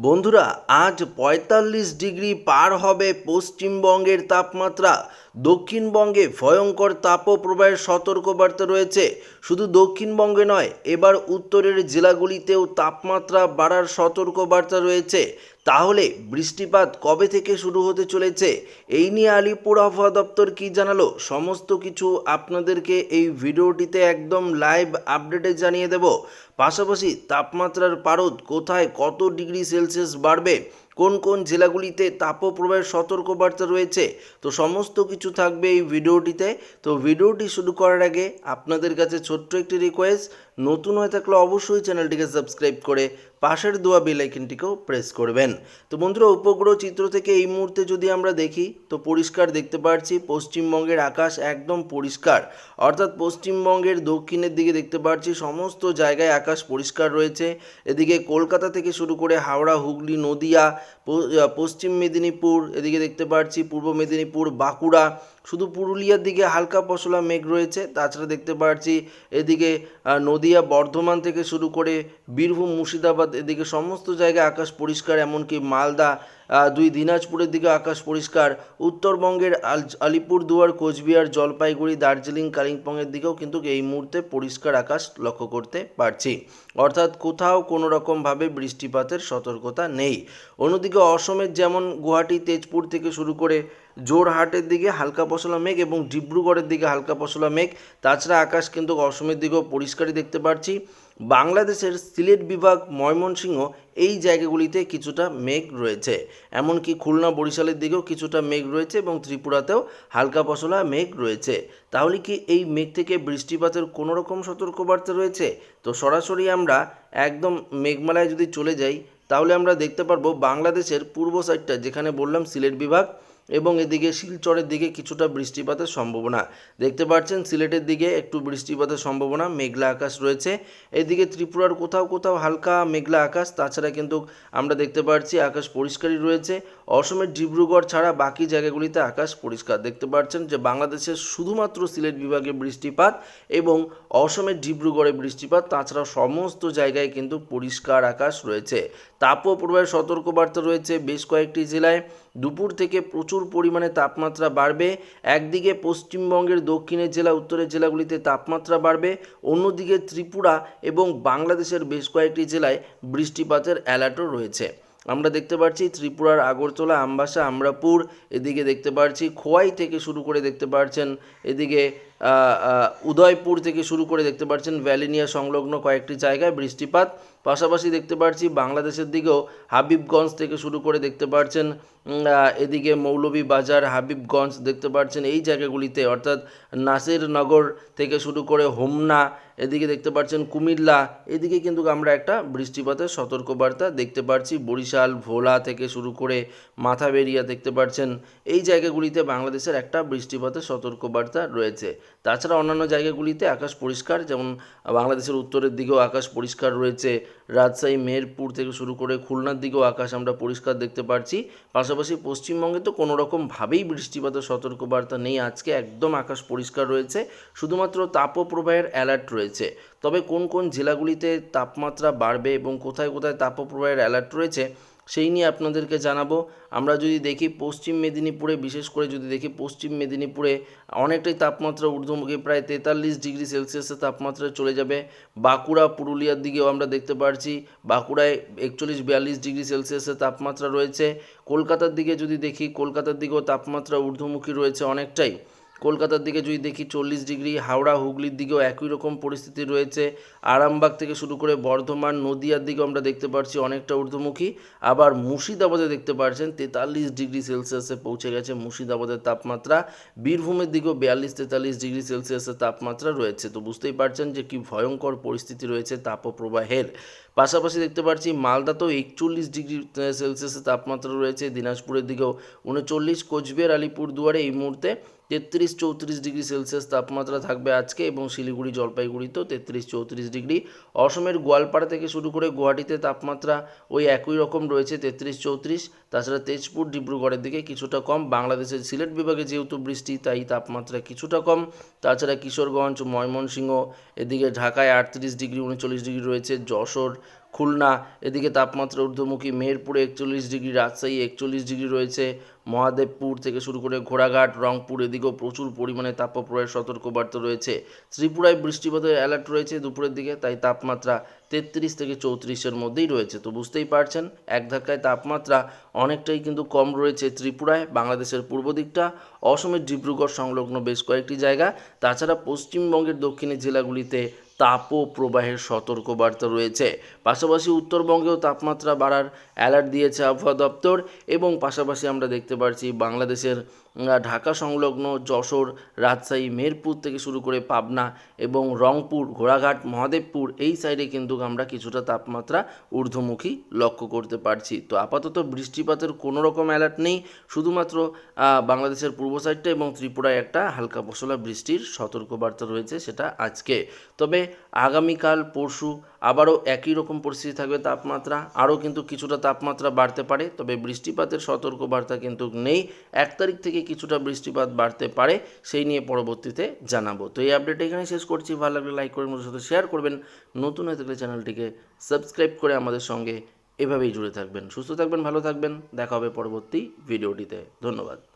বন্ধুরা আজ পঁয়তাল্লিশ ডিগ্রি পার হবে পশ্চিমবঙ্গের তাপমাত্রা। দক্ষিণবঙ্গে ভয়ঙ্কর তাপপ্রবাহের সতর্কবার্তা রয়েছে। শুধু দক্ষিণবঙ্গে নয়, এবার উত্তরের জেলাগুলিতেও তাপমাত্রা বাড়ার সতর্কবার্তা রয়েছে। তাহলে বৃষ্টিপাত কবে থেকে শুরু হতে চলেছে? এই নিয়ে আলিপুর আবহাওয়া দপ্তর কি জানালো? সমস্ত কিছু আপনাদেরকে এই ভিডিওটিতে একদম লাইভ আপডেটে জানিয়ে দেব। পাশাপাশি তাপমাত্রার পারদ কোথায় কত ডিগ্রি সেলসিয়াস বাড়বে? কোন কোন জেলাগুলিতে তাপপ্রবাহের সতর্কবার্তা রয়েছে? তো সমস্ত কিছু থাকবে এই ভিডিওটিতে। তো ভিডিওটি শুরু করার আগে আপনাদের কাছে ছোট্ট একটি রিকোয়েস্ট নতুন হয়ে থাকলে অবশ্যই চ্যানেলটিকে সাবস্ক্রাইব করে পাশের দোয়া বেল আইকনটিকেও প্রেস করবেন। তো বন্ধুরা, উপগ্রহ চিত্র থেকে এই মুহূর্তে যদি আমরা দেখি, তো পরিষ্কার দেখতে পাচ্ছি পশ্চিমবঙ্গের আকাশ একদম পরিষ্কার। অর্থাৎ পশ্চিমবঙ্গের দক্ষিণের দিকে দেখতে পাচ্ছি সমস্ত জায়গায় আকাশ পরিষ্কার রয়েছে। এদিকে কলকাতা থেকে শুরু করে হাওড়া, হুগলি, নদিয়া পশ্চিম মেদিনীপুর, এদিকে দেখতে পাচ্ছি পূর্ব মেদিনীপুর, বাঁকুড়া শুধু পুরুলিয়ার দিকে হালকা পশলা মেঘ রয়েছে, তাছাড়া দেখতে পাচ্ছি এদিকে নদিয়া বর্ধমান থেকে শুরু করে বীরভূম, মুর্শিদাবাদ, এদিকে সমস্ত জায়গায় আকাশ পরিষ্কার, এমনকি মালদা দুই দিনাজপুরের দিকে আকাশ পরিষ্কার। উত্তরবঙ্গের আল- আলিপুরদুয়ার, কোচবিহার, জলপাইগুড়ি, দার্জিলিং, কালিম্পংয়ের দিকেও কিন্তু এই মুহূর্তে পরিষ্কার আকাশ লক্ষ্য করতে পারছি। অর্থাৎ কোথাও কোনো রকমভাবে বৃষ্টিপাতের সতর্কতা নেই। অন্যদিকে অসমের যেমন গুয়াহাটি, তেজপুর থেকে শুরু করে জোরহাটের দিকে হালকা পশলা মেঘ এবং ডিব্রুগড়ের দিকে হালকা পশলা মেঘ। তাছাড়া আকাশ কিন্তু অসমের দিকেও পরিষ্কারই দেখতে পাচ্ছি বাংলাদেশের সিলেট বিভাগ, ময়মনসিংহ এই জায়গাগুলিতে কিছুটা মেঘ রয়েছে। এমনকি খুলনা, বরিশালের দিকেও কিছুটা মেঘ রয়েছে এবং ত্রিপুরাতেও হালকা পশলা মেঘ রয়েছে। তাহলে কি এই মেঘ থেকে বৃষ্টিপাতের কোনো রকম সতর্কবার্তা রয়েছে? তো সরাসরি আমরা একদম মেঘমালায় যদি চলে যাই, তাহলে আমরা দেখতে পারব বাংলাদেশের পূর্ব সাইডটা যেখানে বললাম সিলেট বিভাগ এবং এদিকে শিলচরের দিকে কিছুটা বৃষ্টিপাতের সম্ভাবনা। দেখতে পাচ্ছেন, সিলেটের দিকে একটু বৃষ্টিপাতের সম্ভাবনা, মেঘলা আকাশ রয়েছে। এদিকে ত্রিপুরার কোথাও কোথাও হালকা মেঘলা আকাশ, তাছাড়া কিন্তু আমরা দেখতে পাচ্ছি আকাশ পরিষ্কারই রয়েছে। অসমের ডিব্রুগড় ছাড়া বাকি জায়গাগুলিতে আকাশ পরিষ্কার। দেখতে পাচ্ছেন যে বাংলাদেশের শুধুমাত্র সিলেট বিভাগে বৃষ্টিপাত এবং অসমের ডিব্রুগড়ে বৃষ্টিপাত তাছাড়া সমস্ত জায়গায় কিন্তু পরিষ্কার আকাশ রয়েছে। তাপপ্রবাহের সতর্কবার্তা রয়েছে বেশ কয়েকটি জেলায়। দুপুর থেকে প্রচুর পরিমাণে তাপমাত্রা বাড়বে। একদিকে পশ্চিমবঙ্গের দক্ষিণের জেলা, উত্তরের জেলাগুলিতে তাপমাত্রা বাড়বে। অন্যদিকে ত্রিপুরা এবং বাংলাদেশের বেশ কয়েকটি জেলায় বৃষ্টিপাতের অ্যালার্টও রয়েছে। আমরা দেখতে পাচ্ছি ত্রিপুরার আগরতলা, আমবাসা, আমরাপুর, এদিকে দেখতে পাচ্ছি খোয়াই থেকে শুরু করে দেখতে পাচ্ছেন এদিকে উদয়পুর থেকে শুরু করে দেখতে পাচ্ছেন ভ্যালিনিয়া সংলগ্ন কয়েকটি জায়গায় বৃষ্টিপাত। পাশাপাশি দেখতে পাচ্ছি বাংলাদেশের দিকেও হাবিবগঞ্জ থেকে শুরু করে দেখতে পাচ্ছেন এদিকে মৌলভীবাজার হাবিবগঞ্জ দেখতে পাচ্ছেন এই জায়গাগুলিতে, অর্থাৎ নাসিরনগর থেকে শুরু করে হোমনা, এদিকে দেখতে পাচ্ছেন কুমিল্লা, এদিকে কিন্তু আমরা একটা বৃষ্টিপাতের সতর্কবার্তা দেখতে পাচ্ছি বরিশাল, ভোলা থেকে শুরু করে মাথাবেরিয়া দেখতে পাচ্ছেন এই জায়গাগুলিতে বাংলাদেশের একটা বৃষ্টিপাতের সতর্কবার্তা রয়েছে। তাছাড়া অন্যান্য জায়গাগুলিতে আকাশ পরিষ্কার, যেমন বাংলাদেশের উত্তরের দিকেও আকাশ পরিষ্কার রয়েছে রাজশাহী, মেহেরপুর থেকে শুরু করে খুলনার দিকেও আকাশ আমরা পরিষ্কার দেখতে পারছি। পাশাপাশি পশ্চিমবঙ্গে তো কোনো রকমভাবেই বৃষ্টিপাতের সতর্কবার্তা নেই। আজকে একদম আকাশ পরিষ্কার রয়েছে। শুধুমাত্র তাপপ্রবাহের অ্যালার্ট রয়েছে। তবে কোন কোন জেলাগুলিতে তাপমাত্রা বাড়বে এবং কোথায় কোথায় তাপপ্রবাহের অ্যালার্ট রয়েছে সেই নিয়ে আপনাদেরকে জানাব। আমরা যদি দেখি পশ্চিম মেদিনীপুরে, বিশেষ করে যদি দেখি পশ্চিম মেদিনীপুরে, অনেকটাই তাপমাত্রা ঊর্ধ্বমুখী, প্রায় তেতাল্লিশ ডিগ্রি সেলসিয়াসের তাপমাত্রা চলে যাবে। বাঁকুড়া, পুরুলিয়ার দিকেও আমরা দেখতে পাচ্ছি বাঁকুড়ায় একচল্লিশ বিয়াল্লিশ ডিগ্রি সেলসিয়াসের তাপমাত্রা রয়েছে। কলকাতার দিকে যদি দেখি, কলকাতার দিকেও তাপমাত্রা ঊর্ধ্বমুখী রয়েছে অনেকটাই। কলকাতার দিকে যদি দেখি চল্লিশ ডিগ্রি, হাওড়া, হুগলির দিকেও একই রকম পরিস্থিতি রয়েছে। আরামবাগ থেকে শুরু করে বর্ধমান, নদিয়ার দিকেও আমরা দেখতে পাচ্ছি অনেকটা ঊর্ধ্বমুখী। আবার মুর্শিদাবাদে দেখতে পাচ্ছেন তেতাল্লিশ ডিগ্রি সেলসিয়াসে পৌঁছে গেছে মুর্শিদাবাদের তাপমাত্রা। বীরভূমের দিকেও বিয়াল্লিশ, তেতাল্লিশ ডিগ্রি সেলসিয়াসের তাপমাত্রা রয়েছে। তো বুঝতেই পারছেন যে কি ভয়ঙ্কর পরিস্থিতি রয়েছে তাপপ্রবাহের। পাশাপাশি দেখতে পাচ্ছি মালদাতেও একচল্লিশ ডিগ্রি সেলসিয়াসের তাপমাত্রা রয়েছে। দিনাজপুরের দিকেও উনচল্লিশ, কোচবিহার আলিপুর দুয়ারে এই মুহূর্তে তেত্রিশ, চৌত্রিশ ডিগ্রি সেলসিয়াস তাপমাত্রা থাকবে আজকে এবং শিলিগুড়ি, জলপাইগুড়িতেও তেত্রিশ, চৌত্রিশ ডিগ্রি। অসমের গোয়ালপাড়া থেকে শুরু করে গুয়াহাটিতে তাপমাত্রা ওই একই রকম রয়েছে, তেত্রিশ, চৌত্রিশ। তাছাড়া তেজপুর ডিব্রুগড়ের দিকে কিছুটা কম। বাংলাদেশের সিলেট বিভাগে যেহেতু বৃষ্টি, তাই তাপমাত্রা কিছুটা কম। তাছাড়া কিশোরগঞ্জ, ময়মনসিংহ, এদিকে ঢাকায় আটত্রিশ ডিগ্রি, উনচল্লিশ ডিগ্রি রয়েছে। যশোর খুলনা, এদিকে তাপমাত্রা ঊর্ধ্বমুখী মেহেরপুরে একচল্লিশ ডিগ্রি, রাজশাহী একচল্লিশ ডিগ্রি রয়েছে, মহাদেবপুর থেকে শুরু করে ঘোড়াঘাট, রংপুর এদিকেও প্রচুর পরিমাণে তাপপ্রবাহের সতর্কবার্তা রয়েছে। ত্রিপুরায় বৃষ্টিপাতের অ্যালার্ট রয়েছে দুপুরের দিকে, তাই তাপমাত্রা তেত্রিশ থেকে চৌত্রিশের মধ্যেই রয়েছে। তো বুঝতেই পারছেন, এক ধাক্কায় তাপমাত্রা অনেকটাই কিন্তু কম রয়েছে ত্রিপুরায়, বাংলাদেশের পূর্ব দিকটা, অসমের ডিব্রুগড় সংলগ্ন বেশ কয়েকটি জায়গা। তাছাড়া পশ্চিমবঙ্গের দক্ষিণের জেলাগুলিতে তাপপ্রবাহের সতর্কবার্তা রয়েছে। পাশাপাশি উত্তরবঙ্গেও তাপমাত্রা বাড়ার অ্যালার্ট দিয়েছে আবহাওয়া দপ্তর এবং পাশাপাশি আমরা দেখতে পাচ্ছি বাংলাদেশের ঢাকা সংলগ্ন যশোর, রাজশাহী, মেরপুর থেকে শুরু করে পাবনা এবং রংপুর, ঘোড়াঘাট, মহাদেবপুর এই সাইডে কিন্তু আমরা কিছুটা তাপমাত্রা ঊর্ধ্বমুখী লক্ষ্য করতে পারছি। তো আপাতত বৃষ্টিপাতের কোনো রকম অ্যালার্ট নেই। শুধুমাত্র বাংলাদেশের পূর্ব সাইডটা এবং ত্রিপুরায় একটা হালকা পশলা বৃষ্টির সতর্কবার্তা রয়েছে সেটা আজকে। তবে আগামীকাল, পরশু আবারও একই রকম পরিস্থিতি থাকবে তাপমাত্রা। আরও কিন্তু কিছুটা তাপমাত্রা বাড়তে পারে, তবে বৃষ্টিপাতের সতর্কবার্তা কিন্তু নেই। এক তারিখ থেকে কিছুটা বৃষ্টিপাত বাড়তে পারে, সেই নিয়ে পরবর্তীতে জানাব। তো এই আপডেট এখানে শেষ করছি। ভালো লাগলে লাইক করে আমাদের সাথে শেয়ার করবেন। নতুন হয়ে থাকলে চ্যানেলটিকে সাবস্ক্রাইব করে আমাদের সঙ্গে এভাবেই জুড়ে থাকবেন। সুস্থ থাকবেন, ভালো থাকবেন। দেখা হবে পরবর্তী ভিডিওটিতে ধন্যবাদ।